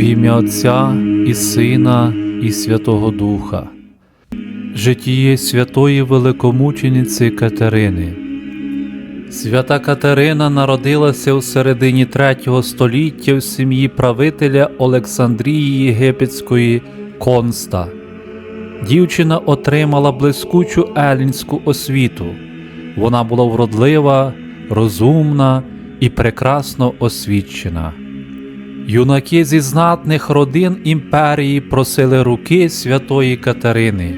В ім'я Отця і Сина, і Святого Духа. Житіє святої великомучениці Катерини. Свята Катерина народилася у середині третього століття в сім'ї правителя Олександрії Єгипетської Конста. Дівчина отримала блискучу елінську освіту. Вона була вродлива, розумна і прекрасно освічена. Юнаки зі знатних родин імперії просили руки святої Катерини,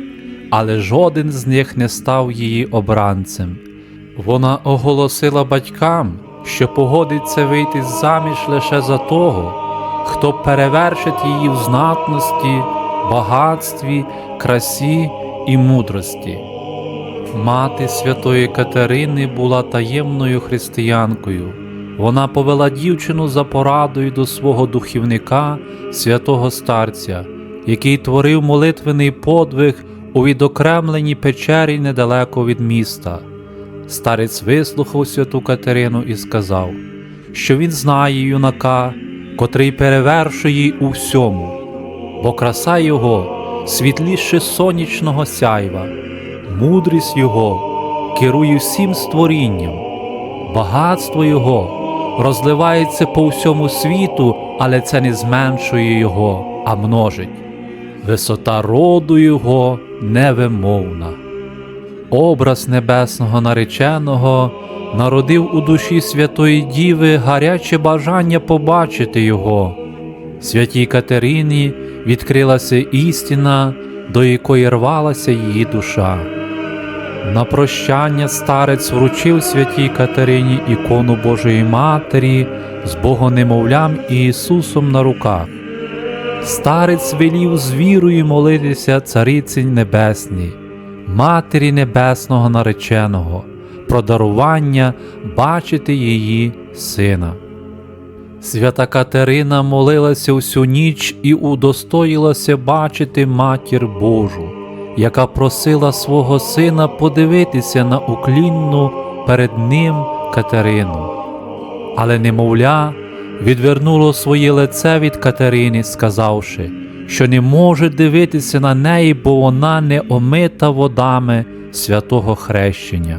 але жоден з них не став її обранцем. Вона оголосила батькам, що погодиться вийти заміж лише за того, хто перевершить її в знатності, багатстві, красі і мудрості. Мати святої Катерини була таємною християнкою. Вона повела дівчину за порадою до свого духівника, святого старця, який творив молитвений подвиг у відокремленій печері недалеко від міста. Старець вислухав святу Катерину і сказав, що він знає юнака, котрий перевершує її у всьому, бо краса його світліше сонячного сяйва, мудрість його керує всім створінням, багатство його розливається по всьому світу, але це не зменшує його, а множить. Висота роду його невимовна. Образ небесного нареченого народив у душі Святої Діви гаряче бажання побачити його. Святій Катерині відкрилася істина, до якої рвалася її душа. На прощання старець вручив святій Катерині ікону Божої Матері з Богонемовлям і Ісусом на руках. Старець велів з вірою молитися Цариці Небесній, Матері Небесного нареченого, про дарування бачити її сина. Свята Катерина молилася всю ніч і удостоїлася бачити матір Божу, яка просила свого сина подивитися на уклінну перед ним Катерину. Але немовля відвернуло своє лице від Катерини, сказавши, що не може дивитися на неї, бо вона не омита водами святого хрещення.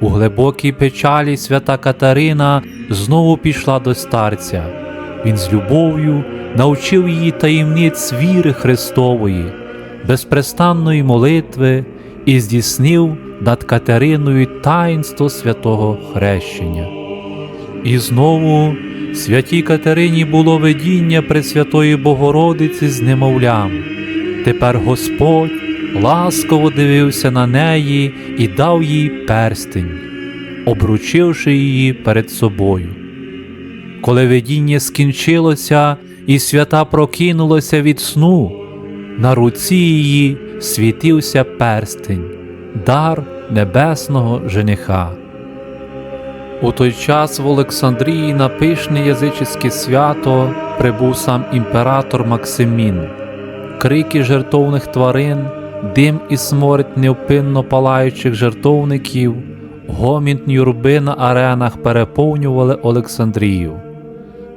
У глибокій печалі свята Катерина знову пішла до старця. Він з любов'ю навчив її таємниць віри Христової, безпрестанної молитви і здійснив над Катериною таїнство святого хрещення. І знову святій Катерині було видіння Пресвятої Богородиці з немовлям. Тепер Господь ласково дивився на неї і дав їй перстень, обручивши її перед собою. Коли видіння скінчилося і свята прокинулася від сну, на руці її світився перстень, дар небесного жениха. У той час в Олександрії на пишне язичське свято прибув сам імператор Максимін. Крики жертовних тварин, дим і сморід невпинно палаючих жертовників, гомін юрби на аренах переповнювали Олександрію.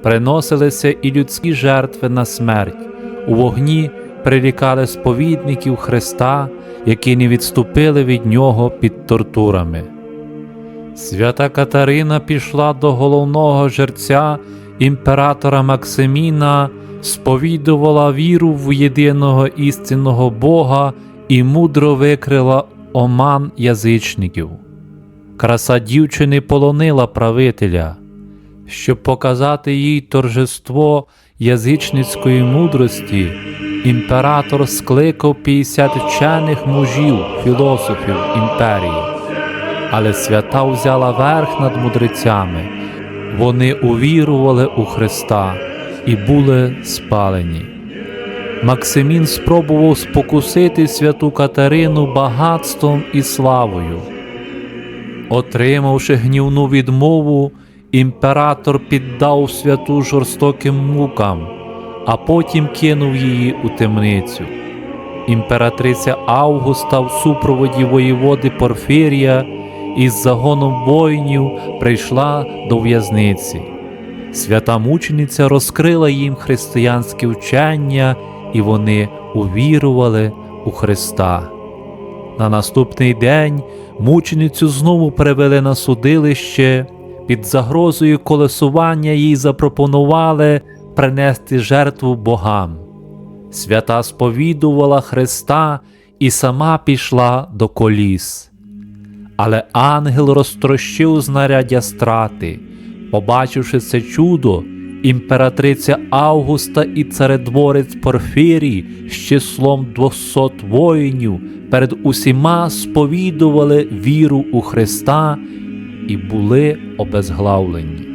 Приносилися і людські жертви на смерть, у вогні прирікали сповідників Христа, які не відступили від Нього під тортурами. Свята Катерина пішла до головного жерця імператора Максиміна, сповідувала віру в єдиного істинного Бога і мудро викрила оман язичників. Краса дівчини полонила правителя, щоб показати їй торжество язичницької мудрості, імператор скликав 50 вчених мужів, філософів імперії але свята взяла верх над мудрецями, вони увірували у Христа і були спалені. Максимін спробував спокусити святу Катерину багатством і славою. Отримавши гнівну відмову, імператор піддав святу жорстоким мукам, а потім кинув її у темницю. Імператриця Августа в супроводі воєводи Порфірія із загоном воїнів прийшла до в'язниці. Свята мучениця розкрила їм християнське вчення, і вони увірували у Христа. На наступний день мученицю знову перевели на судилище. Під загрозою колесування їй запропонували принести жертву богам. Свята сповідувала Христа і сама пішла до коліс. Але ангел розтрощив знаряддя страти. Побачивши це чудо, імператриця Августа і царедворець Порфірій з числом двохсот воїнів перед усіма сповідували віру у Христа і були обезглавлені.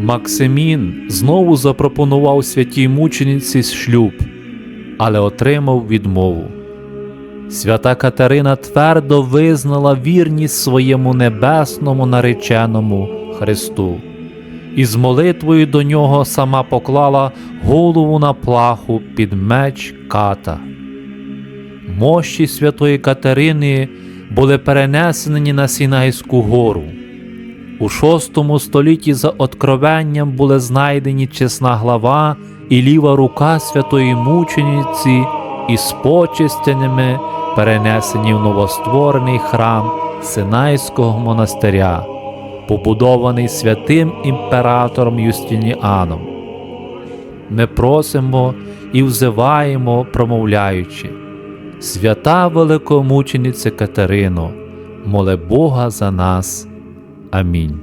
Максимін знову запропонував святій мучениці шлюб, але отримав відмову. Свята Катерина твердо визнала вірність своєму небесному нареченому Христу, і з молитвою до нього сама поклала голову на плаху під меч ката. Мощі святої Катерини були перенесені на Сінайську гору. У VI столітті за откровенням були знайдені чесна глава і ліва рука святої мучениці із почестями перенесені в новостворений храм Синайського монастиря, побудований святим імператором Юстиніаном. Ми просимо і взиваємо, промовляючи, свята великомучениця Катерино, моли Бога за нас. Амінь.